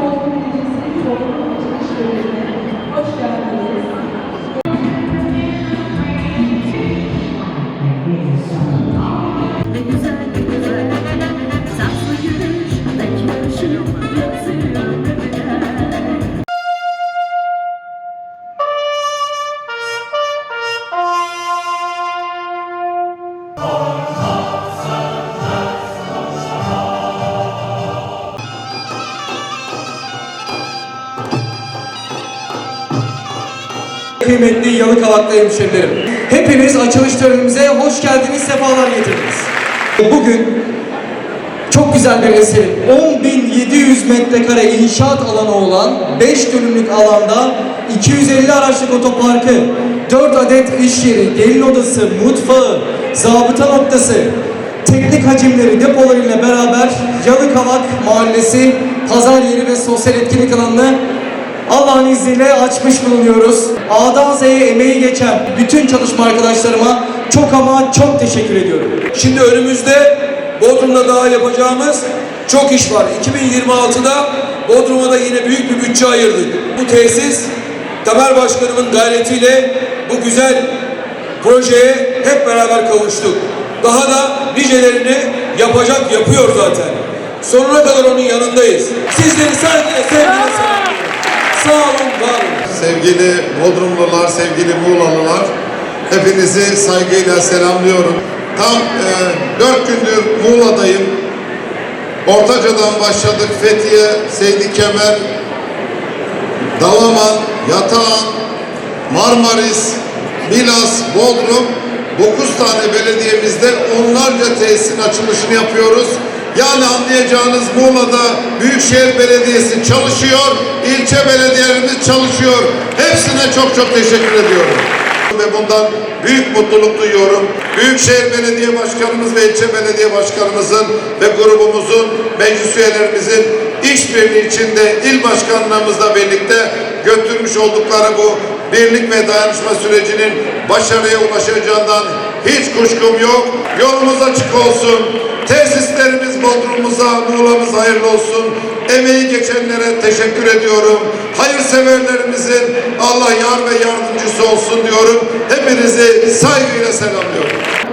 Bodrum Belediyesi'nin Bodrum açılış Kıymetli Yalıkavaklı hemşerilerim. Hepiniz açılış törenimize hoş geldiniz, sefalar getirdiniz. Bugün çok güzel bir eserin 10.700 metrekare inşaat alanı olan 5 dönümlük alanda 250 araçlık otoparkı, 4 adet iş yeri, gelin odası, mutfağı, zabıta noktası, teknik hacimleri depolarıyla beraber Yalıkavak Mahallesi pazar yeri ve sosyal etkinlik alanını Allah'ın izniyle açmış bulunuyoruz. A'dan Z'ye emeği geçen bütün çalışma arkadaşlarıma çok ama çok teşekkür ediyorum. Şimdi önümüzde Bodrum'da daha yapacağımız çok iş var. 2026'da Bodrum'a da yine büyük bir bütçe ayırdık. Bu tesis Tamer Başkanımın gayretiyle bu güzel projeye hep beraber kavuştuk. Daha da nicelerini yapacak, yapıyor zaten. Sonuna kadar onun yanındayız. Sizleri saygıyla, sevgiyle selamlıyorum. Sağ olun, var olun. Sevgili Bodrumlular, sevgili Muğlalılar, hepinizi saygıyla selamlıyorum. Tam e, dört gündür Muğla'dayım. Ortaca'dan başladık, Fethiye, Seydi Kemer, Dalaman, Yatağan, Marmaris, Milas, Bodrum, 9 tane belediyemizde onlarca tesisin açılışını yapıyoruz. Yani anlayacağınız Muğla'da Büyükşehir Belediyesi çalışıyor, ilçe belediyelerimiz çalışıyor. Hepsine çok çok teşekkür ediyorum. Ve bundan büyük mutluluk duyuyorum. Büyükşehir Belediye Başkanımız ve ilçe belediye başkanımızın ve grubumuzun, meclis üyelerimizin işbirliği içinde il başkanlarımızla birlikte götürmüş oldukları bu birlik ve dayanışma sürecinin başarıya ulaşacağından hiç kuşkum yok. Yolumuz açık olsun. Tesislerimiz Bodrum'umuza, Muğla'mız hayırlı olsun. Emeği geçenlere teşekkür ediyorum. Hayırseverlerimizin Allah yar ve yardımcısı olsun diyorum. Hepinizi saygıyla selamlıyorum.